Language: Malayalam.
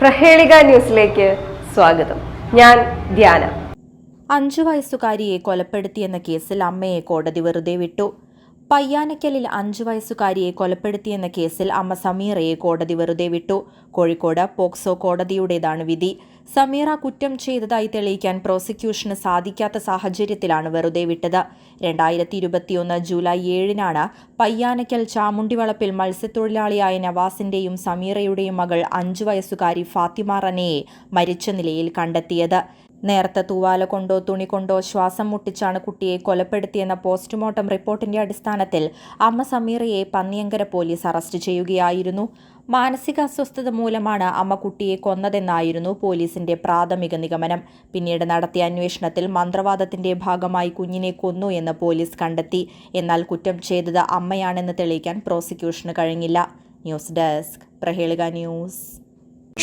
പ്രഹേളിക ന്യൂസിലേക്ക് സ്വാഗതം. ഞാൻ ധ്യാന. അഞ്ചു വയസ്സുകാരിയെ കൊലപ്പെടുത്തിയെന്ന കേസിൽ അമ്മയെ കോടതി വെറുതെ വിട്ടു. പയ്യാനക്കലിൽ അഞ്ചു വയസ്സുകാരിയെ കൊലപ്പെടുത്തിയെന്ന കേസിൽ അമ്മ സമീറയെ കോടതി വെറുതെ വിട്ടു. കോഴിക്കോട് പോക്സോ കോടതിയുടേതാണ് വിധി. സമീറ കുറ്റം ചെയ്തതായി തെളിയിക്കാൻ പ്രോസിക്യൂഷന് സാധിക്കാത്ത സാഹചര്യത്തിലാണ് വെറുതെ വിട്ടത്. രണ്ടായിരത്തി ഇരുപത്തിയൊന്ന് ജൂലൈ ഏഴിനാണ് പയ്യാനക്കൽ ചാമുണ്ടിവളപ്പിൽ മത്സ്യത്തൊഴിലാളിയായ നവാസിന്റെയും സമീറയുടെയും മകൾ അഞ്ചു വയസ്സുകാരി ഫാത്തിമ റനയെ മരിച്ച നിലയിൽ കണ്ടെത്തിയത്. നേരത്തെ തൂവാല കൊണ്ടോ തുണി കൊണ്ടോ ശ്വാസം മുട്ടിച്ചാണ് കുട്ടിയെ കൊലപ്പെടുത്തിയെന്ന പോസ്റ്റ്മോർട്ടം റിപ്പോർട്ടിന്റെ അടിസ്ഥാനത്തിൽ അമ്മ സമീറയെ പന്നിയങ്കര പോലീസ് അറസ്റ്റ് ചെയ്യുകയായിരുന്നു. മാനസിക അസ്വസ്ഥത മൂലമാണ് അമ്മ കുട്ടിയെ കൊന്നതെന്നായിരുന്നു പോലീസിന്റെ പ്രാഥമിക നിഗമനം. പിന്നീട് നടത്തിയ അന്വേഷണത്തിൽ മന്ത്രവാദത്തിന്റെ ഭാഗമായി കുഞ്ഞിനെ കൊന്നു എന്ന് പോലീസ് കണ്ടെത്തി. എന്നാൽ കുറ്റം ചെയ്തത് അമ്മയാണെന്ന് തെളിയിക്കാൻ പ്രോസിക്യൂഷന് കഴിഞ്ഞില്ല. ന്യൂസ് ഡെസ്ക് പ്രഹേളിക ന്യൂസ്.